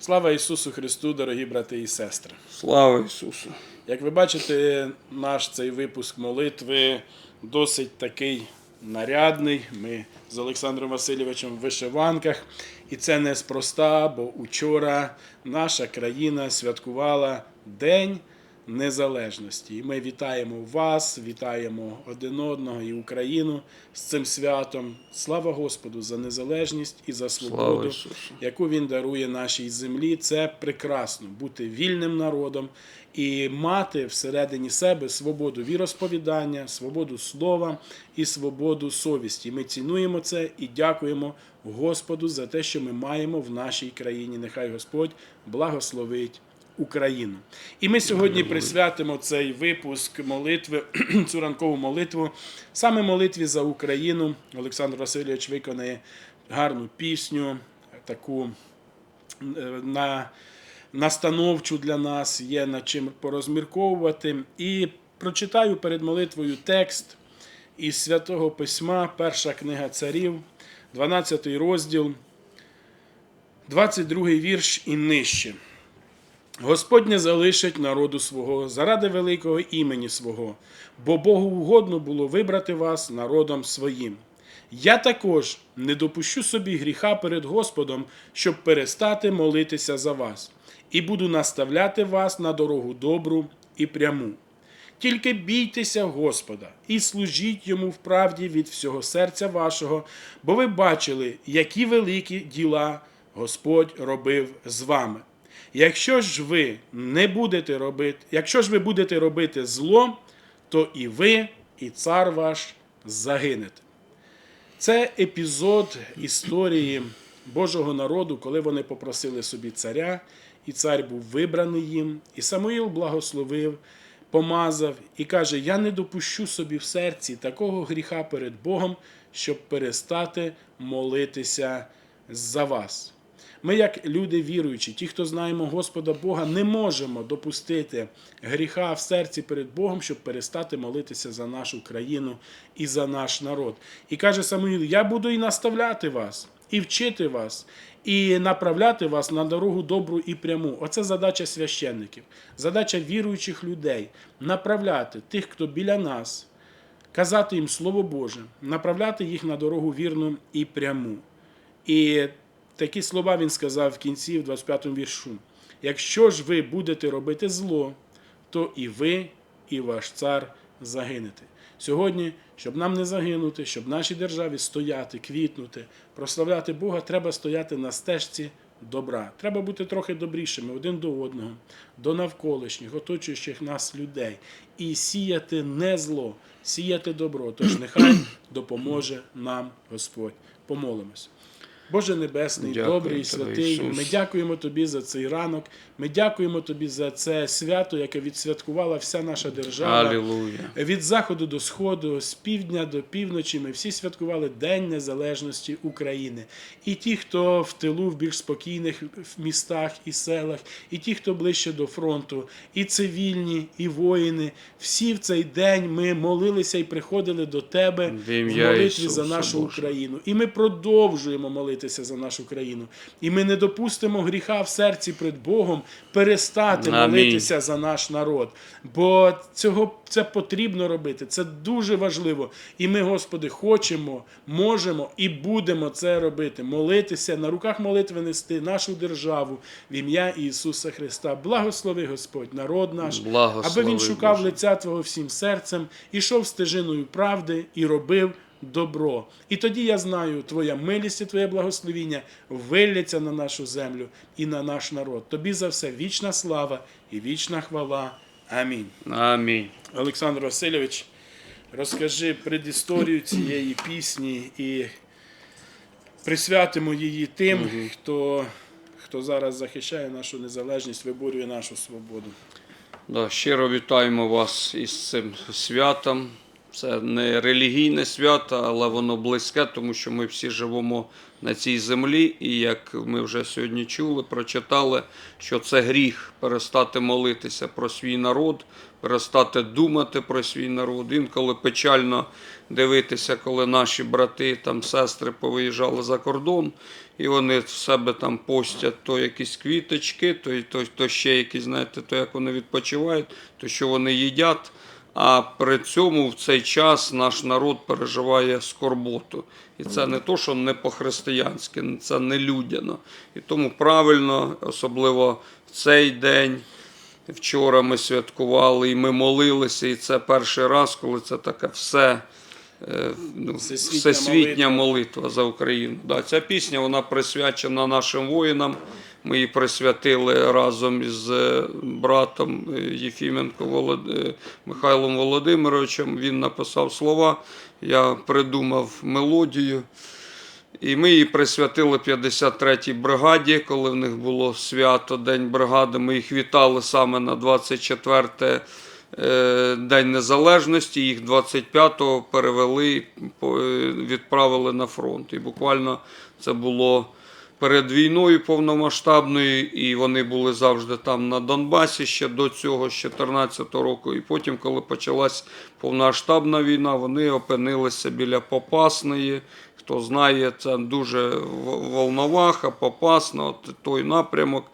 Слава Ісусу Христу, дорогі брати і сестри! Слава Ісусу! Як ви бачите, наш цей випуск молитви досить такий нарядний. Ми з Олександром Васильовичем в вишиванках. І це неспроста, бо учора наша країна святкувала День Незалежності. І ми вітаємо вас, вітаємо один одного і Україну з цим святом. Слава Господу за незалежність і за свободу яку він дарує нашій землі. Це прекрасно бути вільним народом і мати всередині себе свободу віросповідання, свободу слова і свободу совісті. Ми цінуємо це і дякуємо Господу за те, що ми маємо в нашій країні. Нехай Господь благословить. Україну. І ми сьогодні присвятимо цей випуск молитви, цю ранкову молитву, саме молитві за Україну. Олександр Васильович виконає гарну пісню, таку е, на, настановчу для нас, є над чим порозмірковувати. І прочитаю перед молитвою текст із Святого Письма, перша книга царів, 12 розділ, 22 вірш і нижче. Господь не залишить народу свого заради великого імені свого, бо Богу угодно було вибрати вас народом своїм. Я також не допущу собі гріха перед Господом, щоб перестати молитися за вас, і буду наставляти вас на дорогу добру і пряму. Тільки бійтеся Господа і служіть йому в правді від всього серця вашого, бо ви бачили, які великі діла Господь робив з вами. Якщо ж ви не будете робити, якщо ж ви будете робити зло, то і ви, і цар ваш загинете. Це епізод історії Божого народу, коли вони попросили собі царя, і цар був вибраний їм, і Самуїл благословив, помазав і каже: Я не допущу собі в серці такого гріха перед Богом, щоб перестати молитися за вас. Ми, як люди віруючі, ті, хто знаємо Господа Бога, не можемо допустити гріха в серці перед Богом, щоб перестати молитися за нашу країну і за наш народ. І каже Самуїл: Я буду і наставляти вас, і вчити вас, і направляти вас на дорогу добру і пряму. Оце задача священників, задача віруючих людей направляти тих, хто біля нас, казати їм Слово Боже, направляти їх на дорогу вірну і пряму. І такі слова він сказав в кінці, в 25 му віршу. Якщо ж ви будете робити зло, то і ви, і ваш цар загинете. Сьогодні, щоб нам не загинути, щоб нашій державі стояти, квітнути, прославляти Бога, треба стояти на стежці добра. Треба бути трохи добрішими один до одного, до навколишніх, оточуючих нас людей, і сіяти не зло, сіяти добро. Тож нехай допоможе нам Господь. Помолимось. Боже Небесний, Дякую добрий Тобі, святий, Ісус. ми дякуємо Тобі за цей ранок. Ми дякуємо Тобі за це свято, яке відсвяткувала вся наша держава. Алілуя! Від заходу до сходу, з півдня до півночі, ми всі святкували День Незалежності України. І ті, хто в тилу в більш спокійних містах і селах, і ті, хто ближче до фронту, і цивільні, і воїни, всі в цей день ми молилися і приходили до Тебе В молитві Ісуса за нашу Божого. Україну. І ми продовжуємо молитися за нашу країну. І ми не допустимо гріха в серці перед Богом перестати Амінь. молитися за наш народ. Бо цього це потрібно робити. Це дуже важливо. І ми, Господи, хочемо, можемо і будемо це робити. Молитися на руках молитви нести нашу державу в ім'я Ісуса Христа. Благослови Господь, народ наш, Благослови, аби він шукав Боже. лиця Твого всім серцем, ішов стежиною правди і робив. Добро. І тоді я знаю, Твоя милість і Твоє благословіння вилляться на нашу землю і на наш народ. Тобі за все вічна слава і вічна хвала. Амінь. Амінь. Олександр Васильович, розкажи предісторію цієї пісні і присвятимо її тим, хто, хто зараз захищає нашу незалежність, виборює нашу свободу. Да, щиро вітаємо вас із цим святом. Це не релігійне свято, але воно близьке, тому що ми всі живемо на цій землі. І як ми вже сьогодні чули, прочитали, що це гріх перестати молитися про свій народ, перестати думати про свій народ. Інколи печально дивитися, коли наші брати там сестри повиїжджали за кордон, і вони в себе там постять то якісь квіточки, то, то, то ще якісь, знаєте, то як вони відпочивають, то що вони їдять. А при цьому в цей час наш народ переживає скорботу. І це не то, що не по-християнськи, це не людяно. І тому правильно, особливо в цей день. Вчора ми святкували і ми молилися, і це перший раз, коли це таке все. е, Ну, Всесвітня всесвітня молитва за Україну. Да, ця пісня вона присвячена нашим воїнам. Ми її присвятили разом із е, братом е, Єфіменко Волод... е, Михайлом Володимировичем. Він написав слова, я придумав мелодію. І ми її присвятили 53-й бригаді, коли в них було свято День бригади. Ми їх вітали саме на 24 е, День Незалежності. Їх 25-го перевели, відправили на фронт. І буквально це було перед війною повномасштабною, і вони були завжди там на Донбасі ще до цього, з 14 року. І потім, коли почалась повномасштабна війна, вони опинилися біля Попасної. Хто знає, це дуже Волноваха, Попасна, от той напрямок.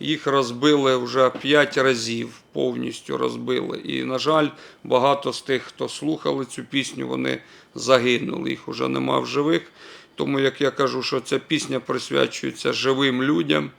Їх розбили вже п'ять разів, повністю розбили. І, на жаль, багато з тих, хто слухали цю пісню, вони загинули. Їх вже нема в живих. Тому, як я кажу, що ця пісня присвячується живим людям,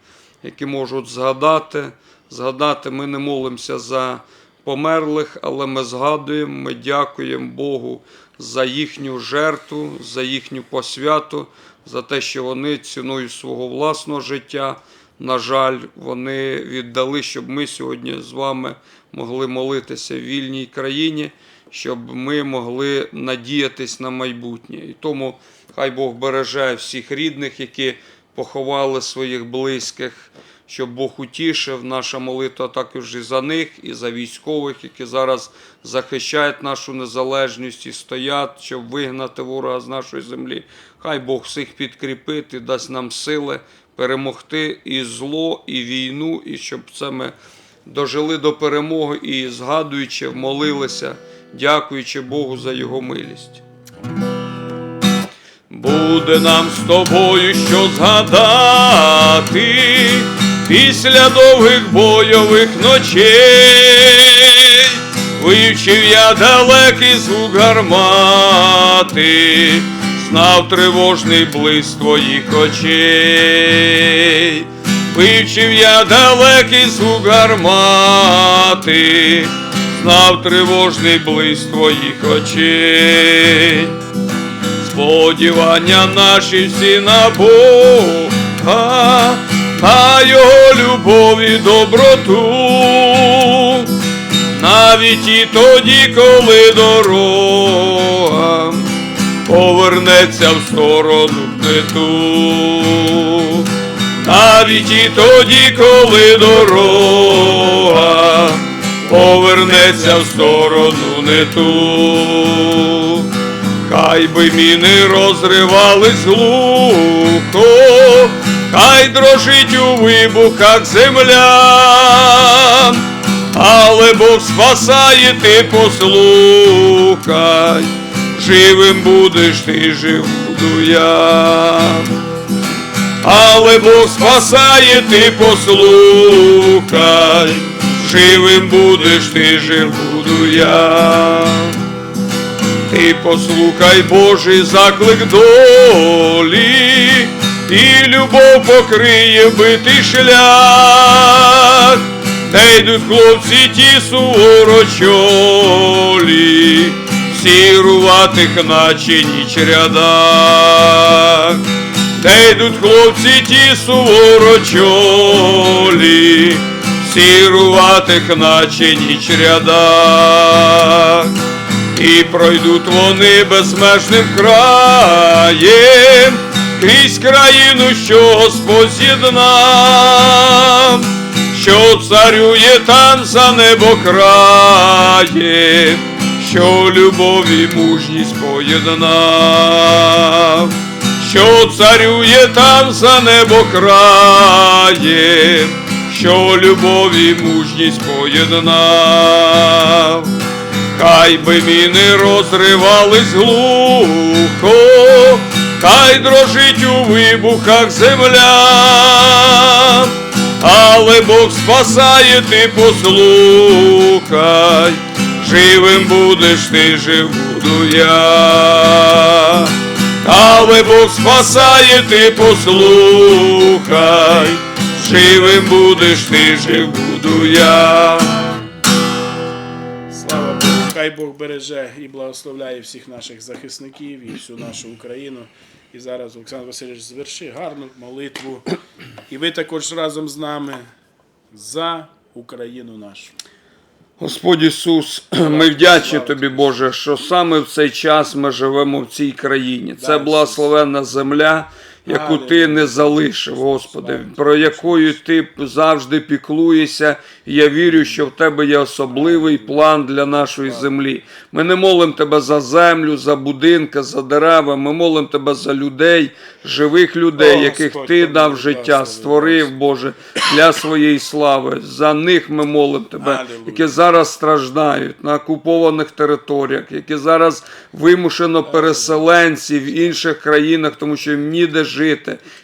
які можуть згадати. Згадати, ми не молимося за померлих, але ми згадуємо, ми дякуємо Богу за їхню жертву, за їхню посвяту, за те, що вони ціною свого власного життя, на жаль, вони віддали, щоб ми сьогодні з вами могли молитися в вільній країні, щоб ми могли надіятись на майбутнє. І тому хай Бог береже всіх рідних, які поховали своїх близьких щоб Бог утішив. Наша молитва також і за них, і за військових, які зараз захищають нашу незалежність і стоять, щоб вигнати ворога з нашої землі. Хай Бог всіх підкріпить і дасть нам сили перемогти і зло, і війну, і щоб це ми дожили до перемоги і згадуючи, молилися, дякуючи Богу за його милість. Буде нам з тобою що згадати після довгих бойових ночей. Вивчив я далекий звук гармати, знав тривожний блиск твоїх очей. Вивчив я далекий звук гармати, знав тривожний блиск твоїх очей. Сподівання наші всі на Бога, на його любов і доброту, навіть і тоді, коли дорога повернеться в сторону не ту, навіть і тоді, коли дорога повернеться в сторону не ту. Хай би міни розривались глухо, хай дрожить у вибухах земля, але Бог спасає, ти послухай, живим будеш ти, жив буду я. Але Бог спасає, ти послухай, живим будеш ти, жив буду я. Ти послухай Божий заклик долі, і любов покриє битий шлях, де йдуть хлопці ті суворочолі, сіруватих наче ніч рядах, де йдуть хлопці ті суворочолі, сіруватих наче ніч рядах. І пройдуть вони безмежним краєм, крізь країну, що Господь з'єднав, що царює там за небо краєм, що любов і мужність поєднав, що царює там за небо краєм, що любов і мужність поєднав. Хай би міни розривались глухо, хай дрожить у вибухах земля, але Бог спасає, ти послухай, живим будеш ти, жив буду я. Але Бог спасає, ти послухай, живим будеш ти, жив буду я. Хай Бог береже і благословляє всіх наших захисників і всю нашу Україну. І зараз Олександр Васильович зверши гарну молитву. І ви також разом з нами за Україну нашу. Господь Ісус, ми вдячні Тобі, Боже, що саме в цей час ми живемо в цій країні. Це благословенна земля, яку Ти не залишив, Господи, про якою Ти завжди піклуєшся. І я вірю, що в Тебе є особливий план для нашої землі. Ми не молимо Тебе за землю, за будинки, за дерева. Ми молимо Тебе за людей, живих людей, яких Ти дав життя, створив, Боже, для своєї слави. За них ми молимо Тебе, які зараз страждають на окупованих територіях, які зараз вимушено переселенці в інших країнах, тому що їм ніде жити.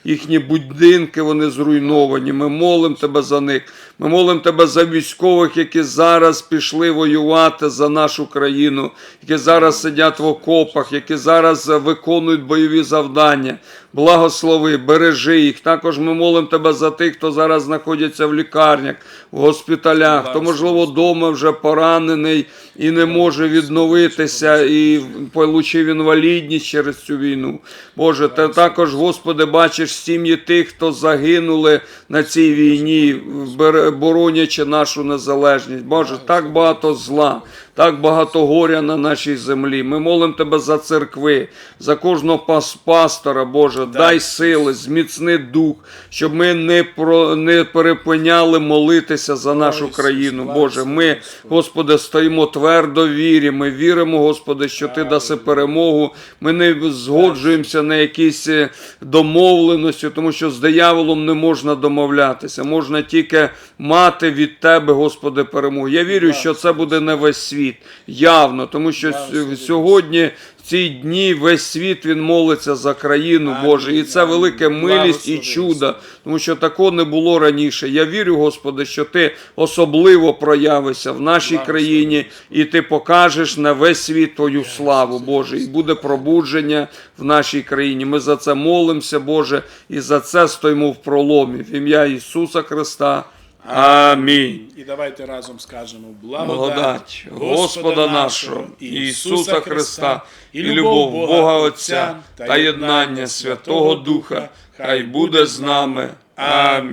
Їхні будинки вони зруйновані. Ми молимо тебе за них. Ми молимо тебе за військових, які зараз пішли воювати за нашу країну, які зараз сидять в окопах, які зараз виконують бойові завдання. Благослови, бережи їх. Також ми молимо тебе за тих, хто зараз знаходиться в лікарнях, в госпіталях, хто, можливо, вдома вже поранений і не може відновитися, і отримав інвалідність через цю війну. Боже, ти також, Господи, бачиш сім'ї тих, хто загинули на цій війні, боронячи нашу незалежність. Боже, так багато зла. Так багато горя на нашій землі. Ми молимо Тебе за церкви, за кожного пас- пастора, Боже, дай сили, зміцни дух, щоб ми не, про, не перепиняли молитися за нашу Ісус, країну. слава Боже, ми, Господи. Стоїмо твердо в вірі. Ми віримо, Господи, що Ти даси перемогу. Ми не згоджуємося на якісь е, домовленості, тому що з дияволом не можна домовлятися. Можна тільки мати від Тебе, Господи, перемогу. Я вірю, що це буде не весь світ, явно, тому що сьогодні. В ці дні весь світ він молиться за країну Боже, і це велике милість і чудо, тому що такого не було раніше. Я вірю, Господи, що Ти особливо проявишся в нашій країні, і Ти покажеш на весь світ Твою славу, Боже, і буде пробудження в нашій країні. Ми за це молимося, Боже, і за це стоїмо в проломі. В ім'я Ісуса Христа. Амінь. І давайте разом скажемо Благодать Господа нашого Ісуса Христа і любов Бога Отця та єднання Святого Духа хай буде з нами. Амінь.